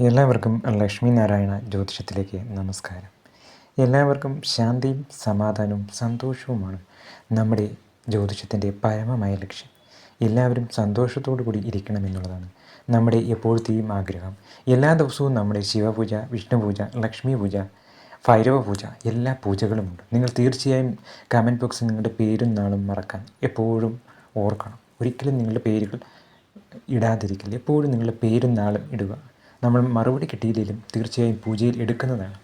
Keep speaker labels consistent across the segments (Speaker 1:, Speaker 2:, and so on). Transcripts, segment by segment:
Speaker 1: എല്ലാവർക്കും ലക്ഷ്മി നാരായണ ജ്യോതിഷത്തിലേക്ക് നമസ്കാരം. എല്ലാവർക്കും ശാന്തിയും സമാധാനവും സന്തോഷവുമാണ് നമ്മുടെ ജ്യോതിഷത്തിന്റെ പരമമായ ലക്ഷ്യം. എല്ലാവരും സന്തോഷത്തോടു കൂടി ഇരിക്കണമെന്നുള്ളതാണ് നമ്മുടെ എപ്പോഴത്തെയും ആഗ്രഹം. എല്ലാ ദിവസവും നമ്മുടെ ശിവപൂജ വിഷ്ണുപൂജ ലക്ഷ്മി പൂജ ഭൈരവ പൂജ എല്ലാ പൂജകളുമുണ്ട്. നിങ്ങൾ തീർച്ചയായും കമന്റ് ബോക്സിൽ നിങ്ങളുടെ പേരും നാളും മറക്കാൻ എപ്പോഴും ഓർക്കണം. ഒരിക്കലും നിങ്ങളുടെ പേരുകൾ ഇടാതിരിക്കില്ല എപ്പോഴും നിങ്ങളുടെ പേരും നാളും ഇടുക. നമ്മൾ മറുപടി കിട്ടിയില്ലെങ്കിലും തീർച്ചയായും പൂജയിൽ എടുക്കുന്നതാണ്.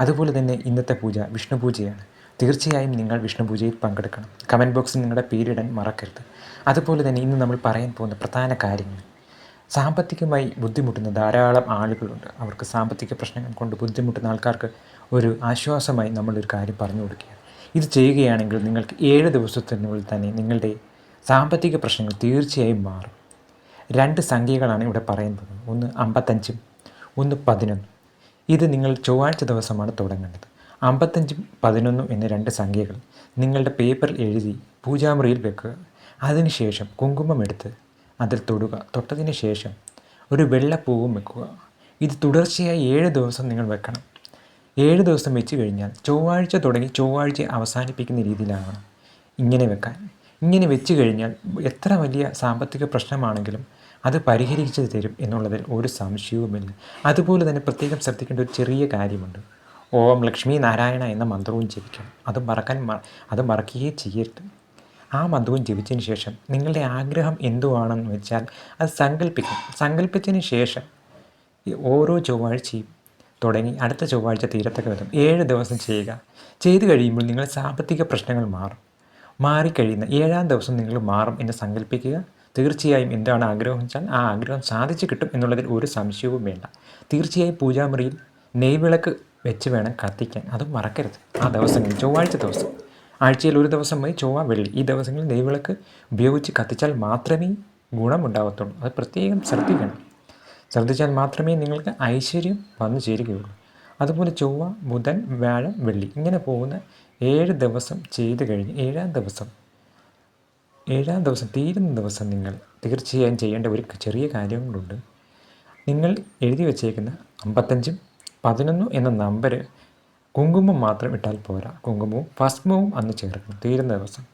Speaker 1: അതുപോലെ തന്നെ ഇന്നത്തെ പൂജ വിഷ്ണു പൂജയാണ്. തീർച്ചയായും നിങ്ങൾ വിഷ്ണു പൂജയിൽ പങ്കെടുക്കണം. കമന്റ് ബോക്സിൽ നിങ്ങളുടെ പേരിടാൻ മറക്കരുത്. അതുപോലെ തന്നെ ഇന്ന് നമ്മൾ പറയാൻ പോകുന്ന പ്രധാന കാര്യങ്ങൾ. സാമ്പത്തികമായി ബുദ്ധിമുട്ടുന്ന ധാരാളം ആളുകളുണ്ട്. അവർക്ക് സാമ്പത്തിക പ്രശ്നങ്ങൾ കൊണ്ട് ബുദ്ധിമുട്ടുന്ന ആൾക്കാർക്ക് ഒരു ആശ്വാസമായി നമ്മളൊരു കാര്യം പറഞ്ഞു കൊടുക്കുക. ഇത് ചെയ്യുകയാണെങ്കിൽ നിങ്ങൾക്ക് ഏഴ് ദിവസത്തിനുള്ളിൽ തന്നെ നിങ്ങളുടെ സാമ്പത്തിക പ്രശ്നങ്ങൾ തീർച്ചയായും മാറും. രണ്ട് സംഖ്യകളാണ് ഇവിടെ പറയുന്നത്. ഒന്ന് അമ്പത്തഞ്ചും ഒന്ന് പതിനൊന്നും. ഇത് നിങ്ങൾ ചൊവ്വാഴ്ച ദിവസമാണ് തുടങ്ങേണ്ടത്. അമ്പത്തഞ്ചും പതിനൊന്നും എന്ന രണ്ട് സംഖ്യകൾ നിങ്ങളുടെ പേപ്പറിൽ എഴുതി പൂജാമുറിയിൽ വെക്കുക. അതിനുശേഷം കുങ്കുമം എടുത്ത് അതിൽ തൊടുക. തൊട്ടതിന് ശേഷം ഒരു വെള്ളപ്പൂവും വെക്കുക. ഇത് തുടർച്ചയായി ഏഴ് ദിവസം നിങ്ങൾ വെക്കണം. ഏഴ് ദിവസം വെച്ച് കഴിഞ്ഞാൽ ചൊവ്വാഴ്ച തുടങ്ങി ചൊവ്വാഴ്ച അവസാനിപ്പിക്കുന്ന രീതിയിലാണ് ഇങ്ങനെ വെക്കാൻ. ഇങ്ങനെ വെച്ച് കഴിഞ്ഞാൽ എത്ര വലിയ സാമ്പത്തിക പ്രശ്നമാണെങ്കിലും അത് പരിഹരിച്ചു തരും എന്നുള്ളതിൽ ഒരു സംശയവുമില്ല. അതുപോലെ തന്നെ പ്രത്യേകം ശ്രദ്ധിക്കേണ്ട ഒരു ചെറിയ കാര്യമുണ്ട്. ഓം ലക്ഷ്മി നാരായണ എന്ന മന്ത്രവും ജപിക്കണം. അത് മറക്കാൻ അത് മറക്കുകയേ ചെയ്യരുത്. ആ മന്ത്രവും ജപിച്ചതിന് ശേഷം നിങ്ങളുടെ ആഗ്രഹം എന്തുവാണെന്ന് വെച്ചാൽ അത് സങ്കല്പിക്കും സങ്കല്പിച്ചതിന് ശേഷം ഓരോ ചൊവ്വാഴ്ചയും തുടങ്ങി അടുത്ത ചൊവ്വാഴ്ച തീരത്തക്ക വിധം ഏഴ് ദിവസം ചെയ്യുക. ചെയ്തു കഴിയുമ്പോൾ നിങ്ങളുടെ സാമ്പത്തിക പ്രശ്നങ്ങൾ മാറും. മാറിക്കഴിയുന്ന ഏഴാം ദിവസം നിങ്ങൾ മാറും എന്ന് സങ്കല്പിക്കുക തീർച്ചയായും എന്താണ് ആഗ്രഹം വെച്ചാൽ ആ ആഗ്രഹം സാധിച്ചു കിട്ടും എന്നുള്ളതിൽ ഒരു സംശയവും വേണ്ട. തീർച്ചയായും പൂജാമുറിയിൽ നെയ്വിളക്ക് വെച്ച് വേണം കത്തിക്കാൻ. അത് മറക്കരുത്. ആ ദിവസങ്ങളിൽ ചൊവ്വാഴ്ച ദിവസം. ആഴ്ചയിൽ ഒരു ദിവസം മതി ചൊവ്വ വെള്ളി. ഈ ദിവസങ്ങളിൽ നെയ്വിളക്ക് ഉപയോഗിച്ച് കത്തിച്ചാൽ മാത്രമേ ഗുണമുണ്ടാകത്തുള്ളൂ അത് പ്രത്യേകം ശ്രദ്ധിക്കണം. ശ്രദ്ധിച്ചാൽ മാത്രമേ നിങ്ങൾക്ക് ഐശ്വര്യം വന്നു ചേരുകയുള്ളൂ. അതുപോലെ ചൊവ്വ ബുധൻ വ്യാഴം വെള്ളി ഇങ്ങനെ പോകുന്ന ഏഴ് ദിവസം ചെയ്ത് കഴിഞ്ഞ് ഏഴാം ദിവസം ഏഴാം ദിവസം തീരുന്ന ദിവസം നിങ്ങൾ തീർച്ചയായും ചെയ്യേണ്ട ഒരു ചെറിയ കാര്യം കൊണ്ടുണ്ട് നിങ്ങൾ എഴുതി വച്ചേക്കുന്ന അമ്പത്തഞ്ചും പതിനൊന്നും എന്ന നമ്പർ കുങ്കുമം മാത്രം ഇട്ടാൽ പോരാ. കുങ്കുമവും ഭസ്മവും അന്ന് ചേർക്കണം തീരുന്ന ദിവസം.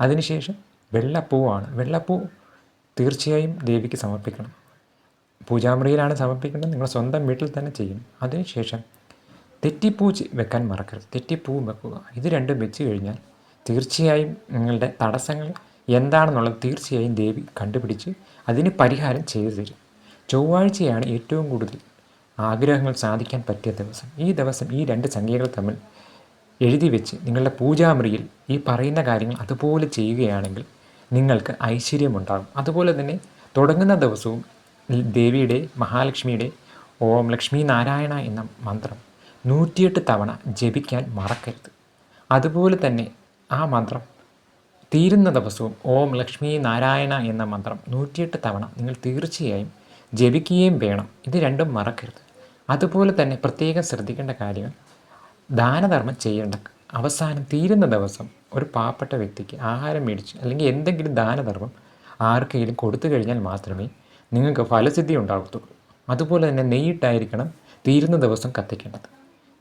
Speaker 1: അതിനുശേഷം വെള്ളപ്പൂവാണ്. വെള്ളപ്പൂ തീർച്ചയായും ദേവിക്ക് സമർപ്പിക്കണം. പൂജാമുറിയിലാണ് സമർപ്പിക്കേണ്ടത്. നിങ്ങൾ സ്വന്തം വീട്ടിൽ തന്നെ ചെയ്യും അതിനുശേഷം തെറ്റിപ്പൂ വെക്കാൻ മറക്കരുത്. തെറ്റിപ്പൂവും വെക്കുക. ഇത് രണ്ടും വെച്ച് കഴിഞ്ഞാൽ തീർച്ചയായും നിങ്ങളുടെ തടസ്സങ്ങൾ എന്താണെന്നുള്ളത് തീർച്ചയായും ദേവി കണ്ടുപിടിച്ച് അതിന് പരിഹാരം ചെയ്തു തരും ചൊവ്വാഴ്ചയാണ് ഏറ്റവും കൂടുതൽ ആഗ്രഹങ്ങൾ സാധിക്കാൻ പറ്റിയ ദിവസം. ഈ ദിവസം ഈ രണ്ട് സംഖ്യകൾ തമ്മിൽ എഴുതി വെച്ച് നിങ്ങളുടെ പൂജാമുറിയിൽ ഈ പറയുന്ന കാര്യങ്ങൾ അതുപോലെ ചെയ്യുകയാണെങ്കിൽ നിങ്ങൾക്ക് ഐശ്വര്യമുണ്ടാകും. അതുപോലെ തന്നെ തുടങ്ങുന്ന ദിവസവും ദേവിയുടെ മഹാലക്ഷ്മിയുടെ ഓം ലക്ഷ്മി നാരായണ എന്ന മന്ത്രം നൂറ്റിയെട്ട് തവണ ജപിക്കാൻ മറക്കരുത്. അതുപോലെ തന്നെ ആ മന്ത്രം തീരുന്ന ദിവസവും ഓം ലക്ഷ്മി നാരായണ എന്ന മന്ത്രം നൂറ്റിയെട്ട് തവണ നിങ്ങൾ തീർച്ചയായും ജപിക്കുകയും വേണം. ഇത് രണ്ടും മറക്കരുത്. അതുപോലെ തന്നെ പ്രത്യേകം ശ്രദ്ധിക്കേണ്ട കാര്യങ്ങൾ ദാനധർമ്മം ചെയ്യേണ്ട. അവസാനം തീരുന്ന ദിവസം ഒരു പാവപ്പെട്ട വ്യക്തിക്ക് ആഹാരം മേടിച്ച് അല്ലെങ്കിൽ എന്തെങ്കിലും ദാനധർമ്മം ആർക്കെങ്കിലും കൊടുത്തു കഴിഞ്ഞാൽ മാത്രമേ നിങ്ങൾക്ക് ഫലസിദ്ധി ഉണ്ടാകത്തുള്ളൂ. അതുപോലെ തന്നെ നെയ്യിട്ടായിരിക്കണം തീരുന്ന ദിവസം കത്തിക്കേണ്ടത്.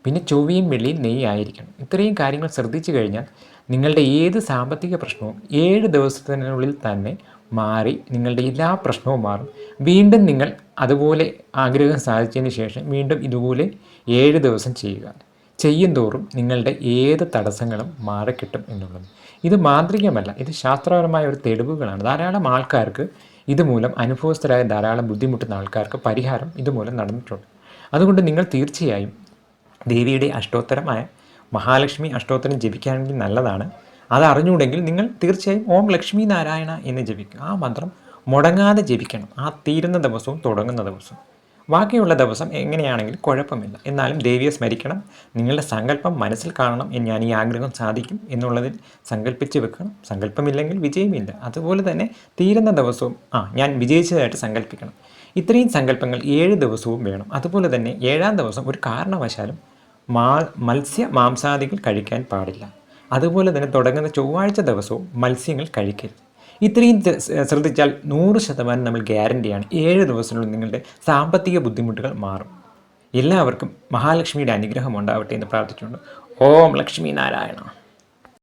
Speaker 1: പിന്നെ ചൊവ്വയും വെള്ളിയും നെയ്യായിരിക്കണം ഇത്രയും കാര്യങ്ങൾ ശ്രദ്ധിച്ചു കഴിഞ്ഞാൽ നിങ്ങളുടെ ഏത് സാമ്പത്തിക പ്രശ്നവും ഏഴ് ദിവസത്തിനുള്ളിൽ തന്നെ മാറി നിങ്ങളുടെ എല്ലാ പ്രശ്നവും മാറും. വീണ്ടും നിങ്ങൾ അതുപോലെ ആഗ്രഹം സാധിച്ചതിന് ശേഷം വീണ്ടും ഇതുപോലെ ഏഴ് ദിവസം ചെയ്യുക. ചെയ്യും തോറും നിങ്ങളുടെ ഏത് തടസ്സങ്ങളും മാറിക്കിട്ടും എന്നുള്ളത്. ഇത് മാന്ത്രികമല്ല ഇത് ശാസ്ത്രപരമായ ഒരു തെളിവുകളാണ്. ധാരാളം ആൾക്കാർക്ക് ഇതുമൂലം അനുഭവസ്ഥരായ ധാരാളം ബുദ്ധിമുട്ടുന്ന ആൾക്കാർക്ക് പരിഹാരം ഇതുമൂലം നടന്നിട്ടുണ്ട്. അതുകൊണ്ട് നിങ്ങൾ തീർച്ചയായും ദേവിയുടെ അഷ്ടോത്തരമായ മഹാലക്ഷ്മി അഷ്ടോത്തരം ജപിക്കുകയാണെങ്കിൽ നല്ലതാണ്. അത് അറിഞ്ഞുകൂടെങ്കിൽ നിങ്ങൾ തീർച്ചയായും ഓം ലക്ഷ്മി നാരായണ എന്ന് ജപിക്കും ആ മന്ത്രം മുടങ്ങാതെ ജപിക്കണം. ആ തീരുന്ന ദിവസവും തുടങ്ങുന്ന ദിവസവും. ബാക്കിയുള്ള ദിവസം എങ്ങനെയാണെങ്കിലും കുഴപ്പമില്ല. എന്നാലും ദേവിയെ സ്മരിക്കണം. നിങ്ങളുടെ സങ്കല്പം മനസ്സിൽ കാണണം ഞാൻ ഈ ആഗ്രഹം സാധിക്കും എന്നുള്ളതിൽ സങ്കല്പിച്ച് വെക്കണം. സങ്കല്പമില്ലെങ്കിൽ വിജയമില്ല. അതുപോലെ തന്നെ തീരുന്ന ദിവസവും ആ ഞാൻ വിജയിച്ചതായിട്ട് സങ്കല്പിക്കണം. ഇത്രയും സങ്കല്പങ്ങൾ ഏഴ് ദിവസവും വേണം. അതുപോലെ തന്നെ ഏഴാം ദിവസം ഒരു കാരണവശാലും മാ മത്സ്യ മാംസാദികൾ കഴിക്കാൻ പാടില്ല. അതുപോലെ തന്നെ തുടങ്ങുന്ന ചൊവ്വാഴ്ച ദിവസവും മത്സ്യങ്ങൾ കഴിക്കരുത്. ഇത്രയും ശ്രദ്ധിച്ചാൽ നൂറ് ശതമാനം നമ്മൾ ഗ്യാരണ്ടിയാണ് ഏഴ് ദിവസത്തിനുള്ളിൽ നിങ്ങളുടെ സാമ്പത്തിക ബുദ്ധിമുട്ടുകൾ മാറും. എല്ലാവർക്കും മഹാലക്ഷ്മിയുടെ അനുഗ്രഹം ഉണ്ടാവട്ടെ എന്ന് പ്രാർത്ഥിച്ചുകൊണ്ട് ഓം ലക്ഷ്മി നാരായണ.